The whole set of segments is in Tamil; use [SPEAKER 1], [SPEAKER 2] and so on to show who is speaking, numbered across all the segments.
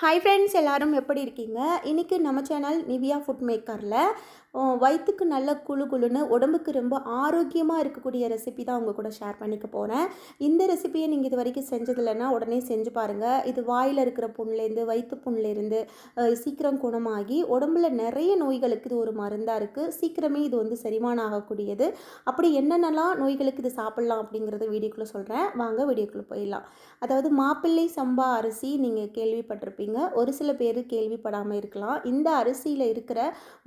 [SPEAKER 1] ஹாய் ஃப்ரெண்ட்ஸ் எல்லோரும் எப்படி இருக்கீங்க? இன்றைக்கி நம்ம சேனல் நிவியா ஃபுட் மேக்கரில் வயிற்றுக்கு நல்ல குழு குழுன்னு உடம்புக்கு ரொம்ப ஆரோக்கியமாக இருக்கக்கூடிய ரெசிபி தான் உங்கள் கூட ஷேர் பண்ணிக்க போகிறேன் இந்த ரெசிபியை நீங்கள் இது வரைக்கும் செஞ்சதில்லைன்னா உடனே செஞ்சு பாருங்கள் இது வாயில் இருக்கிற புண்லேருந்து வயிற்று புண்ணுலேருந்து சீக்கிரம் குணமாகி உடம்புல நிறைய நோய்களுக்கு இது ஒரு மருந்தாக இருக்குது சீக்கிரமே இது வந்து செரிமானம் ஆகக்கூடியது. அப்படி என்னென்னலாம் நோய்களுக்கு இது சாப்பிட்லாம் அப்படிங்கிறத வீடியோக்குள்ளே சொல்கிறேன் வாங்க வீடியோக்குள்ளே போயிடலாம். அதாவது மாப்பிள்ளை சம்பா அரிசி நீங்கள் கேள்விப்பட்டிருப்பீங்க. ஒரு சில பேர் கேள்விப்படாமல் இருக்கலாம். இந்த அரிசியில் இருக்கிற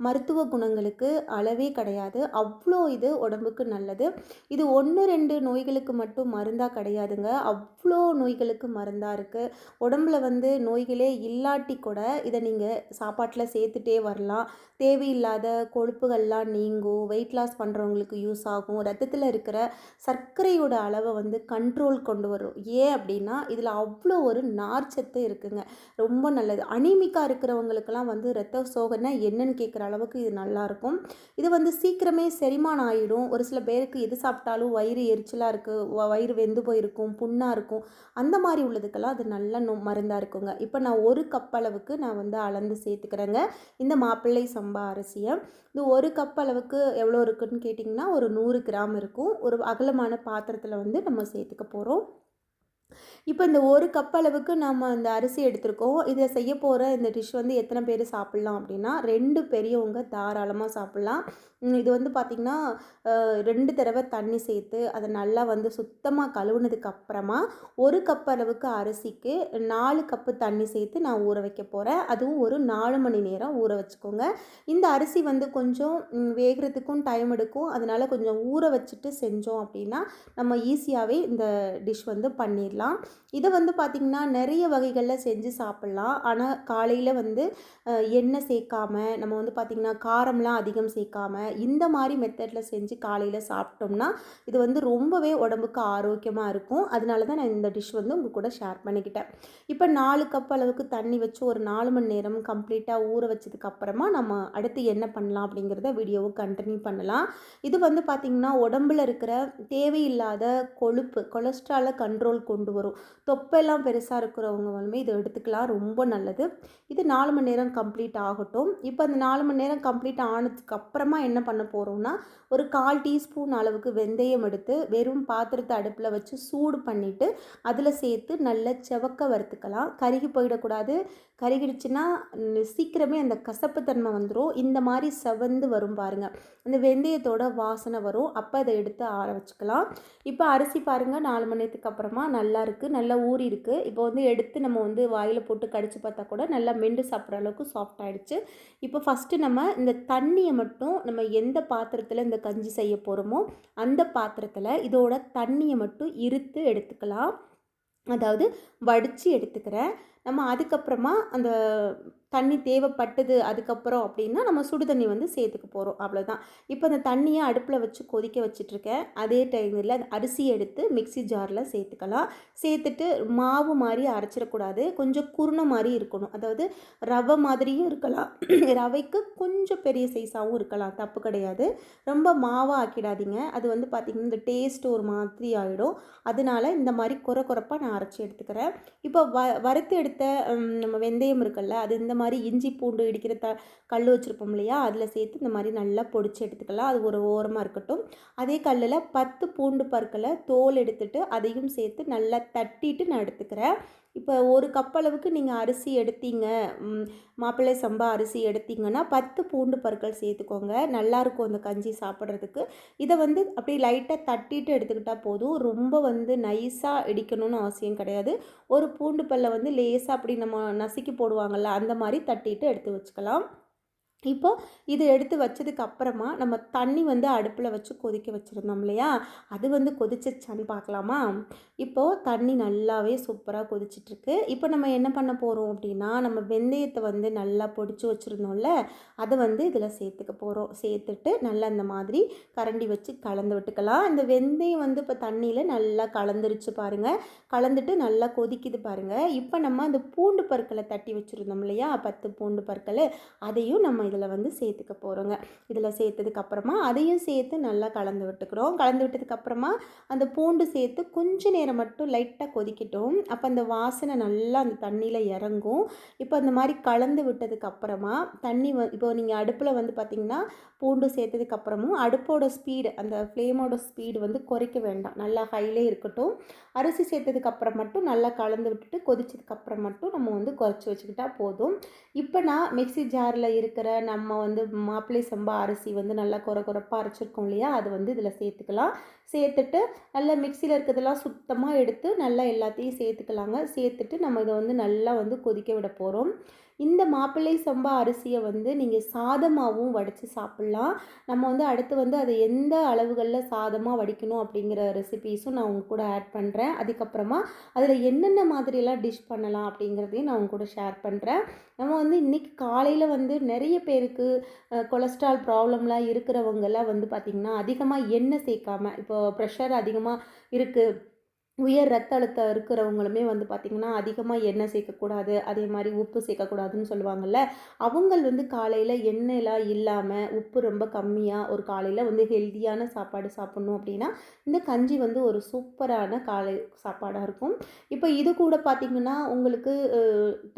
[SPEAKER 1] மருத்துவ குணங்களுக்கு அளவே கிடையாது. அவ்வளோ இது உடம்புக்கு நல்லது. இது ஒன்று ரெண்டு நோய்களுக்கு மட்டும் மருந்தாக கிடையாதுங்க. அவ்வளோ நோய்களுக்கு மருந்தாக இருக்குது உடம்புல வந்து நோய்களே இல்லாட்டி கூட இதை நீங்கள் சாப்பாட்டில் சேர்த்துட்டே வரலாம். தேவையில்லாத கொழுப்புகள்லாம் நீங்கும். வெயிட் லாஸ் பண்ணுறவங்களுக்கு யூஸ் ஆகும். ரத்தத்தில் இருக்கிற சர்க்கரையோட அளவை வந்து கண்ட்ரோல் கொண்டு வரும். ஏன் அப்படின்னா இதில் அவ்வளோ ஒரு நார்ச்சத்து இருக்குங்க. ரொம்ப நல்லது. அனீமிக்காக இருக்கிறவங்களுக்கெல்லாம் வந்து ரத்த சோகனை என்னன்னு கேட்குற அளவுக்கு இது நல்லாயிருக்கும் இது வந்து சீக்கிரமே செரிமானம் ஆகிடும் ஒரு சில பேருக்கு எது சாப்பிட்டாலும் வயிறு எரிச்சலாக இருக்குது வயிறு வெந்து போயிருக்கும் புண்ணாக இருக்கும். அந்த மாதிரி உள்ளதுக்கெல்லாம் அது நல்ல நோ மருந்தாக இருக்குங்க. இப்போ நான் ஒரு கப் அளவுக்கு நான் வந்து அளந்து சேர்த்துக்கிறேங்க. இந்த மாப்பிள்ளை சம்பா அரிசியை. இது ஒரு கப் அளவுக்கு எவ்வளோ இருக்குன்னு கேட்டிங்கன்னா ஒரு நூறு கிராம் இருக்கும். ஒரு அகலமான பாத்திரத்தில் வந்து நம்ம சேர்த்துக்க போகிறோம் இப்போ இந்த ஒரு கப் அளவுக்கு நம்ம இந்த அரிசி எடுத்திருக்கோம். இதை செய்ய போகிற இந்த டிஷ் வந்து எத்தனை பேர் சாப்பிட்லாம் அப்படின்னா ரெண்டு பெரியவங்க தாராளமாக சாப்பிட்லாம். இது வந்து பார்த்திங்கன்னா ரெண்டு தடவை தண்ணி சேர்த்து அதை நல்லா வந்து சுத்தமாக கழுவுனதுக்கு அப்புறமா ஒரு கப் அளவுக்கு அரிசிக்கு நாலு கப்பு தண்ணி சேர்த்து நான் ஊற வைக்க போகிறேன் அதுவும் ஒரு நாலு மணி நேரம் ஊற வச்சுக்கோங்க. இந்த அரிசி வந்து கொஞ்சம் வேகிறதுக்கும் டைம் எடுக்கும். அதனால் கொஞ்சம் ஊற வச்சுட்டு செஞ்சோம் அப்படின்னா நம்ம ஈஸியாகவே இந்த டிஷ் வந்து பண்ணிடலாம். இதை வந்து பார்த்திங்கன்னா நிறைய வகைகளில் செஞ்சு சாப்பிட்லாம். ஆனால் காலையில் வந்து எண்ணெய் சேர்க்காம நம்ம வந்து பார்த்திங்கன்னா காரம்லாம் அதிகம் சேர்க்காம இந்த மாதிரி மெத்தடில் செஞ்சு காலையில் சாப்பிட்டோம்னா இது வந்து ரொம்பவே உடம்புக்கு ஆரோக்கியமாக இருக்கும். அதனால தான் நான் இந்த டிஷ் வந்து உங்கள் கூட ஷேர் பண்ணிக்கிட்டேன். இப்போ நாலு கப் அளவுக்கு தண்ணி வச்சு ஒரு நாலு மணி நேரம் கம்ப்ளீட்டாக ஊற வச்சதுக்கப்புறமா நம்ம அடுத்து என்ன பண்ணலாம் அப்படிங்கிறத வீடியோவை கண்டினியூ பண்ணலாம். இது வந்து பார்த்திங்கன்னா உடம்புல இருக்கிற தேவையில்லாத கொழுப்பு கொலஸ்ட்ராலை கண்ட்ரோல் கொண்டு வரும். தொப்பெல்லாம் பெருசாக இருக்கிறவங்க வந்து இதை எடுத்துக்கலாம். ரொம்ப நல்லது. இது நாலு மணி நேரம் கம்ப்ளீட் ஆகட்டும். இப்போ அந்த நாலு மணி நேரம் கம்ப்ளீட் ஆனதுக்கு அப்புறமா என்ன பண்ண போகிறோம்னா ஒரு கால் டீஸ்பூன் அளவுக்கு வெந்தயம் எடுத்து வெறும் பாத்திரத்தை அடுப்பில் வச்சு சூடு பண்ணிவிட்டு அதில் சேர்த்து நல்லா செவக்க வறுத்துக்கலாம். கருகி போயிடக்கூடாது. கருகிடுச்சுன்னா சீக்கிரமே அந்த கசப்புத்தன்மை வந்துடும் இந்த மாதிரி செவந்து வரும் பாருங்கள் அந்த வெந்தயத்தோட வாசனை வரும். அப்போ அதை எடுத்து ஆற வச்சுக்கலாம். இப்போ அரிசி பாருங்கள் நாலு மணி நேரத்துக்கு அப்புறமா நல்லா நல்லா இருக்குது நல்லா ஊறி இருக்குது இப்போ வந்து எடுத்து நம்ம வந்து வாயில் போட்டு கடிச்சு பார்த்தா கூட நல்லா மெண்டு சாப்பிட்ற அளவுக்கு சாஃப்ட் ஆயிடுச்சு. இப்போ ஃபஸ்ட்டு நம்ம இந்த தண்ணியை மட்டும் நம்ம எந்த பாத்திரத்தில் இந்த கஞ்சி செய்ய போகிறோமோ அந்த பாத்திரத்தில் இதோட தண்ணியை மட்டும் இருத்து எடுத்துக்கலாம். அதாவது வடித்து எடுத்துக்கிறேன். நம்ம அதுக்கப்புறமா அந்த தண்ணி தேவைப்பட்டது அதுக்கப்புறம் அப்படின்னா நம்ம சுடு தண்ணி வந்து சேர்த்துக்க போகிறோம் அவ்வளோதான் இப்போ அந்த தண்ணியை அடுப்பில் வச்சு கொதிக்க வச்சிட்ருக்கேன் அதே டைமில் அந்த அரிசி எடுத்து மிக்ஸி ஜாரில் சேர்த்துக்கலாம். சேர்த்துட்டு மாவு மாதிரி அரைச்சிடக்கூடாது. கொஞ்சம் குருணை மாதிரி இருக்கணும். அதாவது ரவை மாதிரியும் இருக்கலாம். ரவைக்கு கொஞ்சம் பெரிய சைஸாகவும் இருக்கலாம். தப்பு கிடையாது. ரொம்ப மாவாக ஆக்கிடாதீங்க. அது வந்து பார்த்திங்கன்னா இந்த டேஸ்ட் ஒரு மாதிரி ஆகிடும் அதனால இந்த மாதிரி குறை குறைப்பாக நான் நான் அரைச்சி எடுத்துக்கிறேன். இப்போ வ வறுத்து எடுத்த நம்ம வெந்தயம் இருக்குல்ல அது இந்த மாதிரி இஞ்சி பூண்டு இடிக்கிற த கல் வச்சுருப்போம் இல்லையா அதில் சேர்த்து இந்த மாதிரி நல்லா பொடிச்சு எடுத்துக்கலாம். அது ஒரு ஓரமாக இருக்கட்டும். அதே கல்லில் பத்து பூண்டு பற்களை தோல் எடுத்துட்டு அதையும் சேர்த்து நல்லா தட்டிட்டு நான் எடுத்துக்கிறேன். இப்போ ஒரு கப் அளவுக்கு நீங்கள் அரிசி எடுத்தீங்க மாப்பிள்ளை சம்பா அரிசி எடுத்தீங்கன்னா பத்து பூண்டு பற்கள் சேர்த்துக்கோங்க. நல்லாயிருக்கும் அந்த கஞ்சி சாப்பிட்றதுக்கு. இதை வந்து அப்படியே லைட்டாக தட்டிட்டு எடுத்துக்கிட்டால் போதும். ரொம்ப வந்து நைஸாக இடிக்கணும்னு அவசியம் கிடையாது. ஒரு பூண்டு பல்லை வந்து லேசாக அப்படி நம்ம நசுக்கி போடுவாங்கள்ல அந்த மாதிரி தட்டிட்டு எடுத்து வச்சுக்கலாம். இப்போ இது எடுத்து வச்சதுக்கு அப்புறமா நம்ம தண்ணி வந்து அடுப்பில் வச்சு கொதிக்க வச்சுருந்தோம் இல்லையா? அது வந்து கொதிச்சிச்சான்னு பார்க்கலாமா? இப்போது தண்ணி நல்லாவே சூப்பராக கொதிச்சிட்ருக்கு. இப்போ நம்ம என்ன பண்ண போகிறோம் அப்படின்னா நம்ம வெந்தயத்தை வந்து நல்லா பொடிச்சு வச்சுருந்தோம்ல அதை வந்து இதில் சேர்த்துக்க போகிறோம் சேர்த்துட்டு நல்லா இந்த மாதிரி கரண்டி வச்சு கலந்து விட்டுக்கலாம். இந்த வெந்தயம் வந்து இப்போ தண்ணியில் நல்லா கலந்துருச்சு பாருங்கள் கலந்துட்டு நல்லா கொதிக்குது பாருங்கள் இப்போ நம்ம அந்த பூண்டு பற்களை தட்டி வச்சுருந்தோம் இல்லையா? பத்து பூண்டு பற்கள் அதையும் நம்ம இதில் வந்து சேர்த்துக்க போகிறோங்க. இதில் சேர்த்ததுக்கப்புறமா அதையும் சேர்த்து நல்லா கலந்து விட்டுக்கிறோம். கலந்து விட்டதுக்கப்புறமா அந்த பூண்டு சேர்த்து கொஞ்ச நேரம் மட்டும் லைட்டாக கொதிக்கட்டும். அப்போ அந்த வாசனை நல்லா அந்த தண்ணியில் இறங்கும். இப்போ அந்த மாதிரி கலந்து விட்டதுக்கப்புறமா தண்ணி வ இப்போ நீங்கள் அடுப்பில் வந்து பார்த்திங்கன்னா பூண்டு சேர்த்ததுக்கப்புறமும் அடுப்போட ஸ்பீடு அந்த ஃப்ளேமோட ஸ்பீடு வந்து குறைக்க வேண்டாம். நல்லா ஹைலே இருக்கட்டும். அரிசி சேர்த்ததுக்கப்புறம் மட்டும் நல்லா கலந்து விட்டுட்டு கொதிச்சதுக்கப்புறம் மட்டும் நம்ம வந்து குறைச்சி வச்சுக்கிட்டா போதும். இப்போ நான் மிக்ஸி ஜாரில் இருக்கிற நம்ம வந்து மாப்பிள்ளை சம்பா அரிசி வந்து நல்லா குறை குறைப்பாக அரைச்சிருக்கோம் இல்லையா? அது வந்து இதில் சேர்த்துக்கலாம். சேர்த்துட்டு நல்லா மிக்சியில் இருக்கிறதெல்லாம் சுத்தமாக எடுத்து நல்லா எல்லாத்தையும் சேர்த்துக்கலாங்க. சேர்த்துட்டு நம்ம இதை வந்து நல்லா வந்து கொதிக்க விட போகிறோம் இந்த மாப்பிள்ளை சம்பா அரிசியை வந்து நீங்கள் சாதமாகவும் வடித்து சாப்பிட்லாம். நம்ம வந்து அடுத்து வந்து அதை எந்த அளவுகளில் சாதமாக வடிக்கணும் அப்படிங்கிற ரெசிபீஸும் நான் உங்க கூட ஆட் பண்ணுறேன் அதுக்கப்புறமா அதில் என்னென்ன மாதிரியெல்லாம் டிஷ் பண்ணலாம் அப்படிங்கிறதையும் நான் உங்க கூட ஷேர் பண்ணுறேன் நம்ம வந்து இன்றைக்கி காலையில் வந்து நிறைய பேருக்கு கொலஸ்ட்ரால் ப்ராப்ளம்லாம் இருக்கிறவங்கெல்லாம் வந்து பார்த்திங்கன்னா அதிகமாக எண்ணெய் சேர்க்காம இப்போ ப்ரெஷர் அதிகமாக இருக்குது உயர் ரத்த அழுத்தம் இருக்கிறவங்களுமே வந்து பார்த்திங்கன்னா அதிகமாக எண்ணெய் சேர்க்கக்கூடாது அதே மாதிரி உப்பு சேர்க்கக்கூடாதுன்னு சொல்லுவாங்கள்ல அவங்கள் வந்து காலையில் எண்ணெயெலாம் இல்லாமல் உப்பு ரொம்ப கம்மியாக ஒரு காலையில் வந்து ஹெல்த்தியான சாப்பாடு சாப்பிட்ணும் அப்படின்னா இந்த கஞ்சி வந்து ஒரு சூப்பரான காலை சாப்பாடாக இருக்கும். இப்போ இது கூட பார்த்திங்கன்னா உங்களுக்கு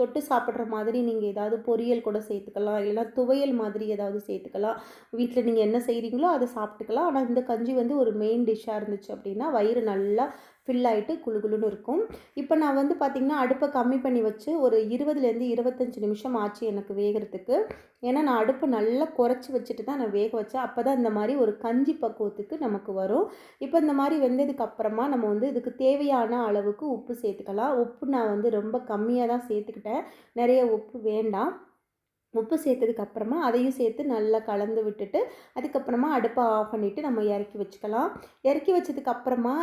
[SPEAKER 1] தொட்டு சாப்பிட்ற மாதிரி நீங்கள் ஏதாவது பொரியல் கூட சேர்த்துக்கலாம் இல்லைனா துவையல் மாதிரி ஏதாவது சேர்த்துக்கலாம். வீட்டில் நீங்கள் என்ன செய்கிறீங்களோ அதை சாப்பிட்டுக்கலாம். ஆனால் இந்த கஞ்சி வந்து ஒரு மெயின் டிஷ்ஷாக இருந்துச்சு அப்படின்னா வயிறு நல்லா ஃபில் ஆகிட்டு குழு குழுன்னு இருக்கும். இப்போ நான் வந்து பார்த்திங்கன்னா அடுப்பை கம்மி பண்ணி வச்சு ஒரு இருபதுலேருந்து இருபத்தஞ்சி நிமிஷம் ஆச்சு எனக்கு வேகிறதுக்கு. ஏன்னா நான் அடுப்பை நல்லா குறைச்சி வச்சுட்டு தான் நான் வேக வச்சேன். அப்போ தான் இந்த மாதிரி ஒரு கஞ்சி பக்குவத்துக்கு நமக்கு வரும். இப்போ இந்த மாதிரி வெந்ததுக்கு அப்புறமா நம்ம வந்து இதுக்கு தேவையான அளவுக்கு உப்பு சேர்த்துக்கலாம். உப்பு நான் வந்து ரொம்ப கம்மியாக தான் சேர்த்துக்கிட்டேன். நிறைய உப்பு வேண்டாம். உப்பு சேர்த்ததுக்கு அப்புறமா அதையும் சேர்த்து நல்லா கலந்து விட்டுட்டு அதுக்கப்புறமா அடுப்பை ஆஃப் பண்ணிவிட்டு நம்ம இறக்கி வச்சுக்கலாம். இறக்கி வச்சதுக்கு அப்புறமா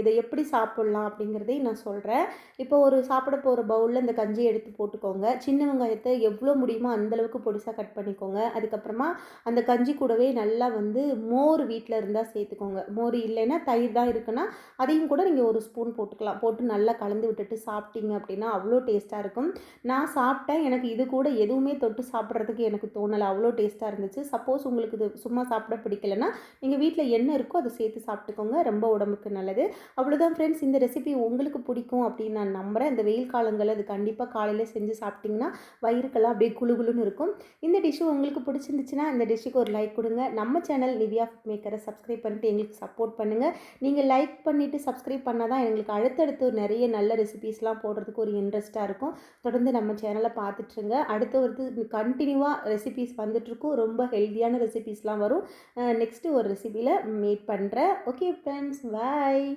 [SPEAKER 1] இதை எப்படி சாப்பிட்லாம் அப்படிங்கிறதையும் நான் சொல்கிறேன் இப்போ ஒரு சாப்பிட போகிற பவுலில் இந்த கஞ்சியை எடுத்து போட்டுக்கோங்க. சின்ன வெங்காயத்தை எவ்வளோ முடியுமோ அந்தளவுக்கு பொடிசாக கட் பண்ணிக்கோங்க. அதுக்கப்புறமா அந்த கஞ்சி கூடவே நல்லா வந்து மோர் வீட்டில் இருந்தால் சேர்த்துக்கோங்க. மோர் இல்லைன்னா தயிர் தான் இருக்குன்னா அதையும் கூட நீங்கள் ஒரு ஸ்பூன் போட்டுக்கலாம். போட்டு நல்லா கலந்து விட்டுட்டு சாப்பிட்டீங்க அப்படின்னா அவ்வளோ டேஸ்ட்டாக இருக்கும். நான் சாப்பிட்டேன். எனக்கு இது கூட எதுவுமே தொட்டு சாப்பிட்றதுக்கு எனக்கு தோணலை அவ்வளோ டேஸ்ட்டாக இருந்துச்சு. சப்போஸ் உங்களுக்கு இது சும்மா சாப்பிட பிடிக்கலன்னா நீங்கள் வீட்டில் என்ன இருக்கோ அதை சேர்த்து சாப்பிட்டுக்கோங்க ரொம்ப உடம்புக்கு நல்லது. அவ்வளோதான் ஃப்ரெண்ட்ஸ் இந்த ரெசிபி உங்களுக்கு பிடிக்கும் அப்படின்னு நான் நம்புகிறேன் இந்த வெயில் காலங்களில் அது கண்டிப்பாக காலையில் செஞ்சு சாப்பிட்டிங்கன்னா வயிறுக்கெல்லாம் அப்படியே குழு குழுன்னு இருக்கும். இந்த டிஷ்ஷு உங்களுக்கு பிடிச்சிருந்துச்சுன்னா இந்த டிஷ்ஷுக்கு ஒரு லைக் கொடுங்க. நம்ம சேனல் நிவியா ஃபுட் மேக்கரை சப்ஸ்கிரைப் பண்ணிட்டு எங்களுக்கு சப்போர்ட் பண்ணுங்கள் நீங்கள் லைக் பண்ணிவிட்டு சப்ஸ்கிரைப் பண்ணால் தான் எங்களுக்கு அடுத்தடுத்து நிறைய நல்ல ரெசிபீஸ்லாம் போடுறதுக்கு ஒரு இன்ட்ரெஸ்ட்டாக இருக்கும். தொடர்ந்து நம்ம சேனலை பார்த்துட்ருங்க அடுத்த ஒரு கண்டினியூவாக ரெசிபீஸ் வந்துட்டுருக்கும். ரொம்ப ஹெல்த்தியான ரெசிபீஸ்லாம் வரும். நெக்ஸ்ட்டு ஒரு ரெசிபியில் மீட் பண்ணுறேன் ஓகே ஃப்ரெண்ட்ஸ் பாய்